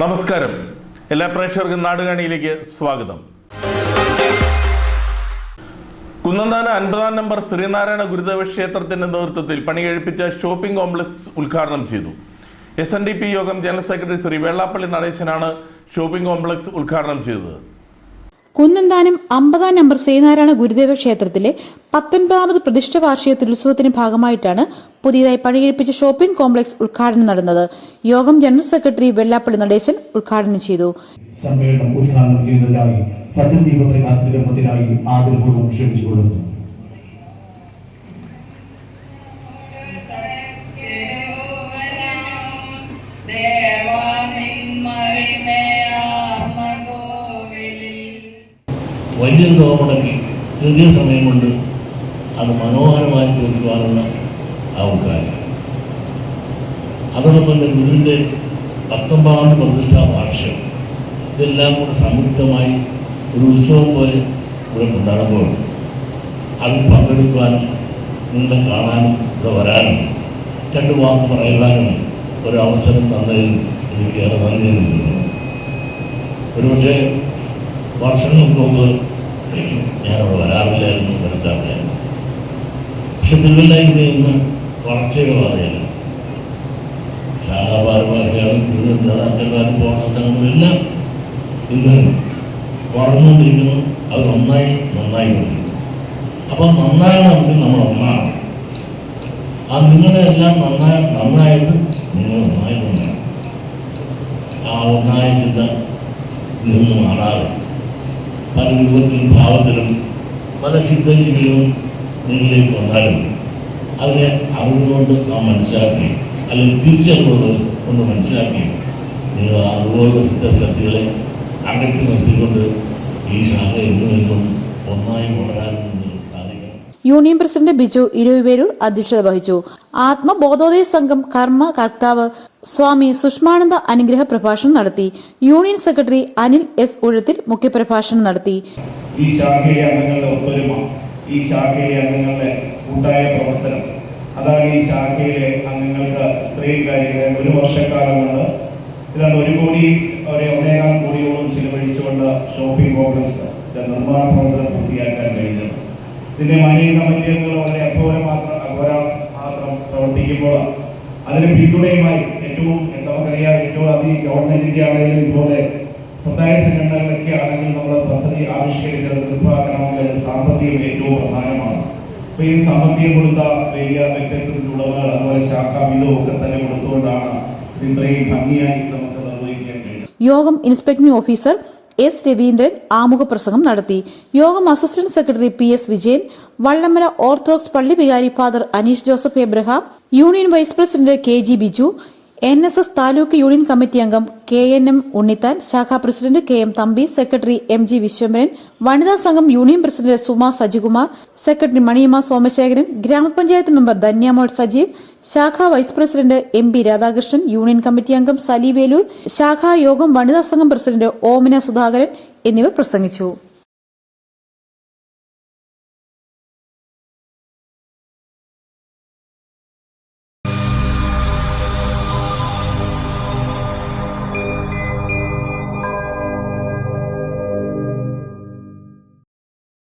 നമസ്കാരം. എല്ലാ പ്രേക്ഷകർക്കും നാടുകാണിയിലേക്ക് സ്വാഗതം. കുന്നന്താന അൻപതാം നമ്പർ ശ്രീനാരായണ ഗുരുദേവ ക്ഷേത്രത്തിന്റെ നേതൃത്വത്തിൽ പണി കഴിപ്പിച്ച ഷോപ്പിംഗ് കോംപ്ലക്സ് ഉദ്ഘാടനം ചെയ്തു. S N D P Yogam general secretary Shri Vellappally നടേശനാണ് shopping complex ഉദ്ഘാടനം ചെയ്തത്. കുന്നന്താനം അമ്പതാം നമ്പർ ശ്രീനാരായണ ഗുരുദേവ ക്ഷേത്രത്തിലെ പത്തൊൻപതാമത് പ്രതിഷ്ഠ വാർഷിക ഉത്സവത്തിന്റെ ഭാഗമായിട്ടാണ് പുതിയതായി പണികഴിപ്പിച്ച ഷോപ്പിംഗ് കോംപ്ലക്സ് ഉദ്ഘാടനം നടന്നത്. യോഗം ജനറൽ സെക്രട്ടറി വെള്ളാപ്പള്ളി നടേശൻ ഉദ്ഘാടനം ചെയ്തു. സമ്മേളനം ഉദ്ഘാടനം ചെയ്യുന്നതിനായി ആദരപൂർവം ക്ഷണിച്ചുകൊള്ളുന്നു. വലിയ തുക മുടക്കി ചെറിയ സമയം കൊണ്ട് അത് മനോഹരമായി തീർക്കുവാനുള്ള അവകാശം അതോടൊപ്പം തന്നെ ഗുരുവിന്റെ പത്തൊമ്പതാം പ്രതിഷ്ഠാ വാർഷികം ഇതെല്ലാം കൂടെ സംയുക്തമായി ഒരു ഉത്സവം പോലെ ഇവിടെ കൊണ്ടാടുമ്പോൾ അതിൽ പങ്കെടുക്കുവാനും നിങ്ങളെ കാണാനും ഇവിടെ വരാനും രണ്ട് വാക്ക് പറയുവാനും ഒരു അവസരം തന്നതിൽ എനിക്ക് ഏറെ നന്ദി നൽകുന്നു ഒരുപക്ഷെ വർഷങ്ങൾക്ക് മുമ്പ് ഞാനവിടെ വരാറില്ലായിരുന്നു വരുത്താറില്ലായിരുന്നു പക്ഷെ തിരുവല്ലായ്മ ഇന്ന് വളർച്ചയുടെ പാതയല്ല ശാഖാപാരമാരികളും വിവിധ നേതാക്കന്മാരും ഇന്ന് വളർന്നുകൊണ്ടിരിക്കുന്നു. അത് നന്നായി നന്നായി കൊണ്ടിരിക്കുന്നു അപ്പം നന്നാകണമെങ്കിൽ നമ്മൾ ഒന്നാണ് ആ നിങ്ങളെ എല്ലാം നന്നായി നന്നായത് നിങ്ങൾ നന്നായി കൊണ്ടാണ് ആ ഒന്നായ ചിന്ത നിന്ന് മാറാതെ പല രൂപത്തിലും ഭാവത്തിലും പല സിദ്ധജീവികളും നിങ്ങളിലേക്ക് വന്നാലും അതിനെ അറിവുകൊണ്ട് നാം മനസ്സിലാക്കി അല്ലെങ്കിൽ തിരിച്ചറിവുകൊണ്ട് ഒന്ന് മനസ്സിലാക്കി നിങ്ങൾ അറിവുകളുടെ സിദ്ധശക്തികളെ അകറ്റി നിർത്തിക്കൊണ്ട് ഈ ശാഖ എന്നും എന്നും ഒന്നായി വളരാൻ യൂണിയൻ പ്രസിഡന്റ് ബിജു ഇരുവേരൂർ അധ്യക്ഷത വഹിച്ചു. ആത്മബോധോദയ സംഘം കർമ്മ കർത്താവ് സ്വാമി സുഷ്മാനന്ദ അനുഗ്രഹ പ്രഭാഷണം നടത്തി. Union secretary Anil S Uzhathil മുഖ്യപ്രഭാഷണം നടത്തി. ഈ ശാഖയിലെ അംഗങ്ങളുടെ ഒത്തൊരുമ ഈ ശാഖയിലെ അംഗങ്ങളുടെ കൂട്ടായ പ്രവർത്തനം അതാണ് ഈ ശാഖയിലെ അംഗങ്ങൾക്ക് ഇത്രയും കാര്യങ്ങൾ ഒരു വർഷക്കാലം കൊണ്ട്. ഇതാണ് ഒരു കോടി ഒരു ഒന്നേകാൽ കോടിയോളം ചിലവഴിച്ചുകൊണ്ട് ഷോപ്പിംഗ് കോംപ്ലക്സ് നിർമ്മാണ പ്രവർത്തനം പൂർത്തിയാക്കാൻ കഴിഞ്ഞത്. ഇതിന്റെ മാനേജിംഗ് കമ്മിറ്റി അംഗങ്ങൾ വളരെ അഘോരം മാത്രം അഘോരം മാത്രം പ്രവർത്തിക്കുമ്പോൾ അതിന് പിന്തുണയുമായി ഗവൺമെന്റിന്റെ ആണെങ്കിലും ഇതുപോലെ സ്വകാര്യ സംഘടനകളിലൊക്കെ ആണെങ്കിൽ നമ്മൾ പദ്ധതി ആവിഷ്കരിച്ചത് നിർപ്പാക്കണമെങ്കിൽ സാമ്പത്തികം ഏറ്റവും പ്രധാനമാണ്. അപ്പൊ ഈ സാമ്പത്തികം കൊടുത്ത വലിയ വ്യക്തിത്വത്തിലുള്ളവർ അതുപോലെ ശാഖാവിധവും ഒക്കെ തന്നെ കൊടുത്തുകൊണ്ടാണ് ഇത്രയും ഭംഗിയായി നമുക്ക് നിർവഹിക്കാൻ കഴിയും യോഗം ഇൻസ്പെക്ടിംഗ് ഓഫീസർ എസ് രവീന്ദ്രൻ ആമുഖ പ്രസംഗം നടത്തി. യോഗം assistant secretary P S Vijayan Vallamala orthodox പള്ളി വികാരി father Aneesh Joseph Abraham union vice president K G Biju N S S taluk union committee അംഗം കെ എൻ എം ഉണ്ണിത്താൻ ശാഖാ president K M Thampi secretary M G Viswambharan വനിതാ സംഘം union president Suma Sajikumar secretary Maniyamma Somasekharan ഗ്രാമപഞ്ചായത്ത് member Dhanyamol Sajeev ശാഖാ vice president M P Radhakrishnan union committee അംഗം സലി വേലൂർ ശാഖാ യോഗം വനിതാ സംഘം പ്രസിഡന്റ് ഓമിന സുധാകരൻ എന്നിവർ പ്രസംഗിച്ചു.